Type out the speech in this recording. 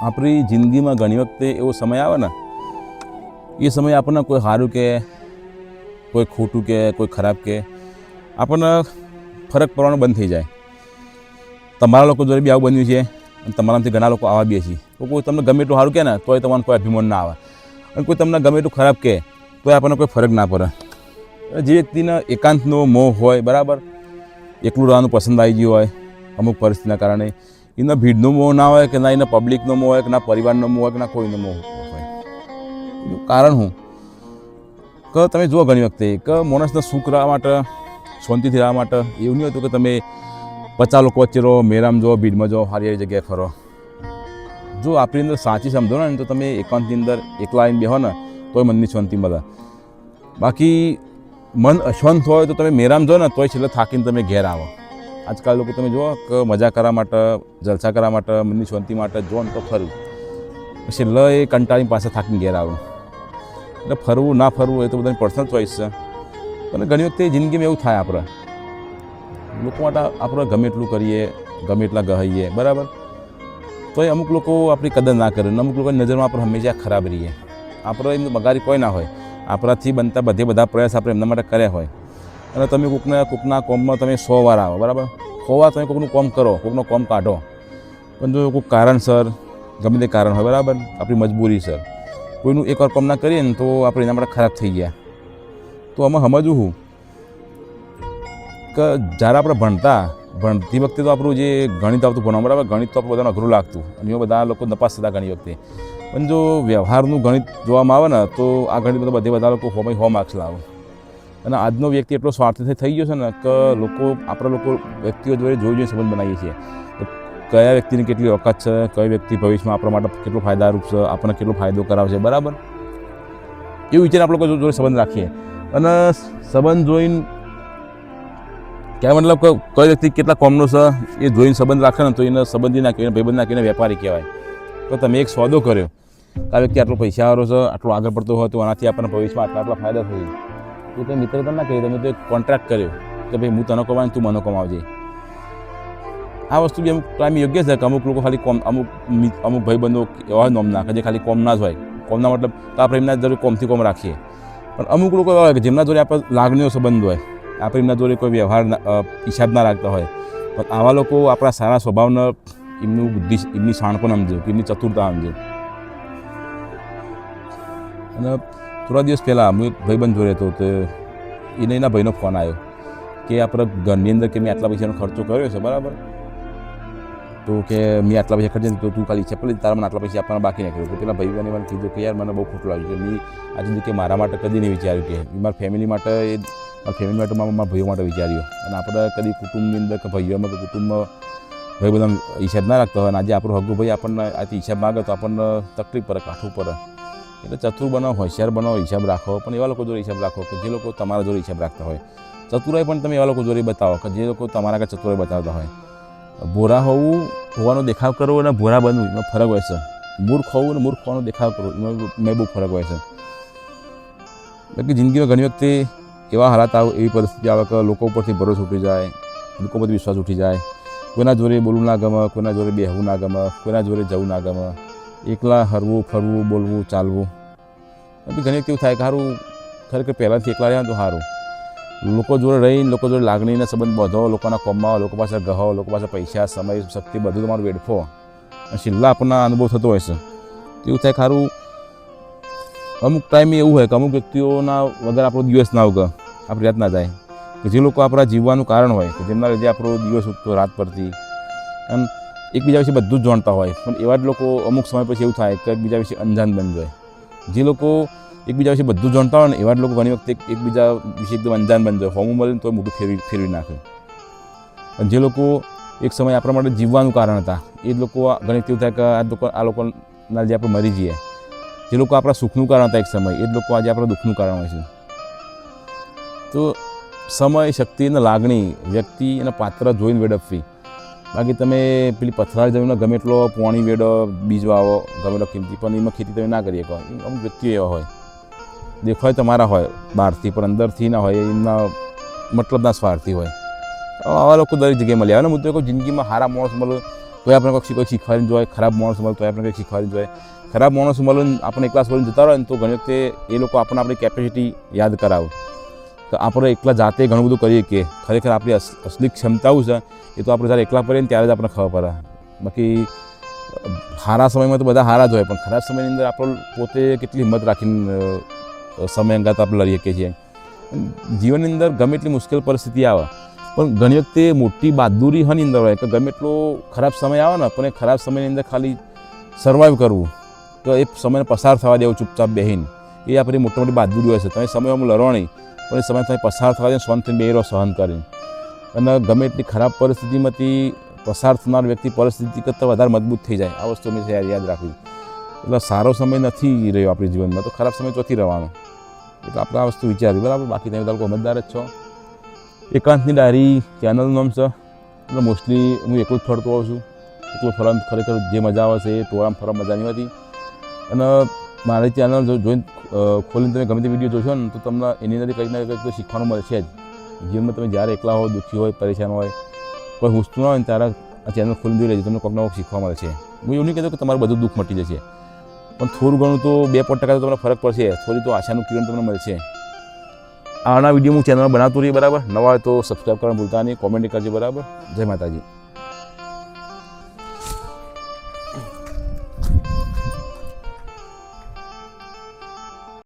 આપણી જિંદગીમાં ઘણી વખતે એવો સમય આવે ને, એ સમયે આપણને કોઈ સારું કે, કોઈ ખોટું કે, કોઈ ખરાબ કે, આપણને ફરક પડવાનો બંધ થઈ જાય. તમારા લોકો જોડે બી આવું બન્યું છે અને તમારામાંથી ઘણા લોકો આવા બી છે. કોઈ તમને ગમે એટલું સારું કહે ને, તોય તમારું કોઈ અભિમાન ના આવે. અને કોઈ તમને ગમે એટલું ખરાબ કહે તોય આપણને કોઈ ફરક ના પડે. જે વ્યક્તિને એકાંતનો મોહ હોય, બરાબર, એકલું રહેવાનું પસંદ આવી ગયું હોય, અમુક પરિસ્થિતિના કારણે એના ભીડનો મોહ ના હોય કે ના એના પબ્લિકનો મોહ હોય કે ના પરિવારનો મોહ હોય કે ના કોઈનો મોહ હોય. એનું કારણ શું? કે તમે જુઓ ઘણી વખતે, કે માણસને સુખ રહેવા માટે શાંતિથી રહેવા માટે એવું નહીં હતું કે તમે પચાસ લોકો વચ્ચે રહો મેરામ જો ભીડમાં જાઓ સારી સારી જગ્યાએ ફરો. જો આપણી અંદર સાચી સમજો ને, તો તમે એકાંતની અંદર એકલા આવીને બેહો ને, તોય મનની શાંતિ મળે. બાકી મન અશાંત હોય તો તમે મેરામ જો ને, તોય છેલ્લે થાકીને તમે ઘેર આવો. આજકાલ લોકો તમે જુઓ કે મજા કરવા માટે, જલસા કરવા માટે, મનની શાંતિ માટે જો ને તો ફરવું છેલ્લે એ કંટાળીને પાસે થાકીને ઘેર આવું. એટલે ફરવું, ના ફરવું એ તો બધાની પર્સનલ ચોઈસ છે. અને ઘણી વખતે જિંદગીમાં એવું થાય આપણે લોકો માટે આપણે ગમે એટલું કરીએ, ગમે એટલા ગહાઈએ, બરાબર? તો એ અમુક લોકો આપણી કદર ના કરે અને અમુક લોકોની નજરમાં આપણે હંમેશા ખરાબ રહીએ. આપણે એમનું બગારી કોઈ ના હોય. આપણાથી બનતા બધે બધા પ્રયાસ આપણે એમના માટે કર્યા હોય. અને તમે કોકના કોકના કોમમાં તમે સો વાર આવો, બરાબર? વાર તમે કોકનું કોમ કરો, કોકનું કોમ કાઢો. પણ જો કોઈક કારણસર ગમે તે કારણ હોય, બરાબર? આપણી મજબૂરી, સર. કોઈનું એકવાર કોમ ના કરીએ ને તો આપણે એના માટે ખરાબ થઈ ગયા. તો આમાં સમજવું હું કે જ્યારે આપણે ભણતા, ભણતી વખતે તો આપણું જે ગણિત આવતું ભણવા બરાબર? ગણિત તો આપણું બધાને અઘરું લાગતું. અને એમાં બધા લોકો નપાસ થતા ઘણી વખતે. પણ જો વ્યવહારનું ગણિત જોવામાં આવે ને, તો આ ગણિત બધા બધે બધા લોકો હોમાં હો માર્ક્સ લાવે. અને આજનો વ્યક્તિ એટલો સ્વાર્થથી થઈ ગયો છે ને કે લોકો, આપણા લોકો, વ્યક્તિઓ જોડે જોઈ જોઈ સંબંધ બનાવીએ છીએ. કયા વ્યક્તિની કેટલી ઓકાત છે? કઈ વ્યક્તિ ભવિષ્યમાં આપણા માટે કેટલો ફાયદારૂપ છે? આપણને કેટલો ફાયદો કરાવશે? બરાબર? એવું વિચાર આપણે લોકો જોડે સંબંધ રાખીએ. અને સંબંધ જોઈને કહેવાય મતલબ કે કઈ વ્યક્તિ કેટલા કોમનો છે એ જોઈને સંબંધ રાખે ને તો એને સંબંધી ના કહેવાય, ભાઈબંધ ના વેપારી કહેવાય. તો તમે એક સોદો કર્યો આ વ્યક્તિ આટલો પૈસાવાળો છે, આટલો આગળ પડતો હોય તો આનાથી આપણને ભવિષ્યમાં આટલા આટલા ફાયદા થઈ તો તમે મિત્રતા ના કરી તમે તો એક કોન્ટ્રાક્ટ કર્યો કે ભાઈ હું તને કમાવું તું મને કમાવજે. આ વસ્તુ બી અમુક ટાઈમ યોગ્ય છે કે અમુક લોકો ખાલી કોમ, અમુક અમુક ભાઈબંધો એવા હોય નોમના કે જે ખાલી કોમના જ હોય. કોમના મતલબ તો આપણે એમના જોડે કોમથી કોમ રાખીએ. પણ અમુક લોકો એવા હોય કે જેમના જોડે આપણે લાગણીઓ સંબંધ હોય, આપણે એમના જોડે કોઈ વ્યવહાર હિસાબ ના રાખતા હોય. પણ આવા લોકો આપણા સારા સ્વભાવને એમનું બુદ્ધિ, એમની શાણપણ સમજો કે એમની ચતુરતા સમજો. અને થોડા દિવસ પહેલાં હું એક ભાઈબંધ જોડે હતો તો એને એના ભાઈનો ફોન આવ્યો કે આપણે ઘરની અંદર કે મેં આટલા પૈસાનો ખર્ચો કર્યો છે, બરાબર? તો કે મેં આટલા પૈસા ખર્ચે તો તું ખાલી ચપ્પલ તારા મને આટલા પૈસા આપવાના બાકી નીકળ્યો તો પેલા ભાઈ મને કીધું કે યાર મને બહુ ખોટું લાગ્યું કે મેં આ સુધી કે મારા માટે કદી નહીં વિચાર્યું કે મારા ફેમિલી માટે એ, મારા ફેમિલી માટે મારા ભાઈઓ માટે વિચાર્યું. અને આપણે કદી કુટુંબની અંદર કે ભાઈઓમાં કે કુટુંબમાં ભાઈ બધા હિસાબ ના રાખતા હોય. અને આજે આપણો હગુ ભાઈ આપણને આથી હિસાબ માગે તો આપણને તકલીફ પડે, કાઠું પડે. એટલે ચતુર બનાવો, હોશિયાર બનાવો, હિસાબ રાખો. પણ એવા લોકો જોડે હિસાબ રાખો કે જે લોકો તમારા જોડે હિસાબ રાખતા હોય. ચતુરાઈ પણ તમે એવા લોકો જોડે બતાવો કે જે લોકો તમારા આગળ ચતુરાઈ બતાવતા હોય. ભોરા હોવું, હોવાનો દેખાવ કરવો અને ભોરા બનવું, એમાં ફરક હોય છે. મૂર્ખ હોવું અને મૂર્ખ હોવાનો દેખાવ કરવો, એમાં મેં બહુ ફરક હોય છે. બાકી જિંદગીમાં ઘણી વખતે એવા હાલાત આવે એવી પરિસ્થિતિ આવે કે લોકો ઉપરથી ભરોસો ઉઠી જાય, લોકો પરથી વિશ્વાસ ઉઠી જાય. કોઈના જોડે બોલવું ના ગમે, કોઈના જોડે બેહવું ના ગમે, કોઈના જોડે જવું ના ગમે. એકલા હરવું, ફરવું, બોલવું, ચાલવું. પછી ઘણી એવું થાય કે સારું ખરેખર પહેલાંથી એકલા રહ્યા તો સારું લોકો જોડે રહીને, લોકો જોડે લાગણીના સંબંધ બધો, લોકોના કોમમાં લોકો પાસે ગહો લોકો પાસે પૈસા, સમય, શક્તિ, બધું તમારું વેડફો. અને છેલ્લા આપણને અનુભવ થતો હોય છે. એવું થાય સારું અમુક ટાઈમે એવું હોય કે અમુક વ્યક્તિઓના વગર આપણો દિવસ ના ઉગે, આપણી રાત ના જાય. કે જે લોકો આપણા જીવવાનું કારણ હોય, કે જેમના લીધે આપણો દિવસ ઉગતો રાત પડતી. એમ એકબીજા વિશે બધું જ જાણતા હોય. પણ એવા જ લોકો અમુક સમય પછી એવું થાય કે એકબીજા વિશે અંજાન બની જાય. જે લોકો એકબીજા વિશે બધું જાણતા હોય ને એવા જ લોકો ઘણી વખતે એકબીજા વિશે એકદમ અંજાન બની જાય. હોમું મળે તો મોટું ફેરવી ફેરવી નાખે. અને જે લોકો એક સમય આપણા માટે જીવવાનું કારણ હતા, એ લોકો ઘણી એવું થાય કે આ લોકો, આ લોકોના જે આપણે મરી જઈએ. જે લોકો આપણા સુખનું કારણ હતા એક સમય, એ જ લોકો આજે આપણા દુઃખનું કારણ હોય છે. તો સમય, શક્તિ અને લાગણી વ્યક્તિ અને પાત્ર જોઈને વેડપવી બાકી તમે પેલી પથરાળ જમીનમાં ગમે એટલો પોણી વેડો બીજ વાવો, ગમે એટલો કિંમતી, પણ એમાં ખેતી તમે ના કરી શકો. અમુક વ્યક્તિઓ એવા હોય. દેખાય તમારા હોય, બહારથી, પણ અંદરથી ના હોય, એમના મતલબના સ્વાર્થી હોય. આવા લોકો દરેક જગ્યાએ મળ્યા અને મુદ્દો કોઈ જિંદગીમાં સારા માણસ મળે, તોય આપણે કંઈક કોઈ શીખવાડીને જોઈએ. ખરાબ માણસ મળે તો આપણે કંઈક શીખવાડીને જોઈએ. ખરાબ માણસ મળે ને આપણે એકલા બોલીને જતા રહે ને તો ઘણી વખતે એ લોકો આપણને આપણી કેપેસિટી યાદ કરાવે. તો આપણે એકલા જાતે ઘણું બધું કરીએ કે ખરેખર આપણી અસ- અસલી ક્ષમતાઓ છે, એ તો આપણે જ્યારે એકલા પડીએ ને ત્યારે જ આપણને ખબર પડે. બાકી સારા સમયમાં તો બધા સારા જ હોય, પણ ખરાબ સમયની અંદર આપણે પોતે કેટલી હિંમત રાખીને સમય અંગાત આપણે લડી શકીએ છીએ. જીવનની અંદર ગમે એટલી મુશ્કેલ પરિસ્થિતિ આવે, પણ ઘણી વખતે મોટી બહાદુરી હની અંદર હોય, કે ગમે એટલો ખરાબ સમય આવે ને, પણ એ ખરાબ સમયની અંદર ખાલી સર્વાઈવ કરવું, તો એ સમયને પસાર થવા દેવું ચૂપચાપ બેહીને. એ આપણી મોટી મોટી બહાદુરી હોય છે. તમે સમયમાં લડો નહીં પણ એ સમય તમે પસાર થવા દે શાંતિથી બેરો સહન કરીને. અને ગમે એટલી ખરાબ પરિસ્થિતિમાંથી પસાર થનાર વ્યક્તિ પરિસ્થિતિ કરતાં વધારે મજબૂત થઈ જાય. આ વસ્તુ મેં યાદ રાખવી. એટલે સારો સમય નથી રહ્યો આપણી જીવનમાં, તો ખરાબ સમય ચોથી રહેવાનો એટલે આપણે આ વસ્તુ વિચારવી, બરાબર? બાકી તમે લોકો સમજદાર જ છો. એકાંતની ડાયરી ચેનલનું નામ છે. એટલે મોસ્ટલી હું એકલો જ ફરતો હોઉં છું. એકલો ફરવાનું ખરેખર જે મજા આવે છે એ ટોળામાં ફરવા મજા નહીં હતી અને મારી ચેનલ જો જોઈને ખોલીને તમે ગમે તે વીડિયો જોશો ને, તો તમને એની અંદર કંઈક ના કંઈક તો શીખવાનું મળશે જ. જીવનમાં તમે જ્યારે એકલા હોય દુઃખી હોય, પરેશાન હોય, કોઈ હુસતું ના હોય ને, ત્યારે આ ચેનલ ખોલીને જોઈ લેજો, તમને કોઈક નવું શીખવા મળશે. હું એવું નહીં કહેતો કે તમારું બધું દુઃખ મટી જશે. પણ થોડું ઘણું તો બે પાંચ ટકા તો તમને ફરક પડશે. થોડી તો આશાનું કિરણ તમને મળશે. આના વીડિયો હું ચેનલ બનાવતો રહીએ, બરાબર? નવા હોય તો સબસ્ક્રાઈબ કરવાનું ભૂલતા નહીં કોમેન્ટ કરજો, બરાબર? જય માતાજી.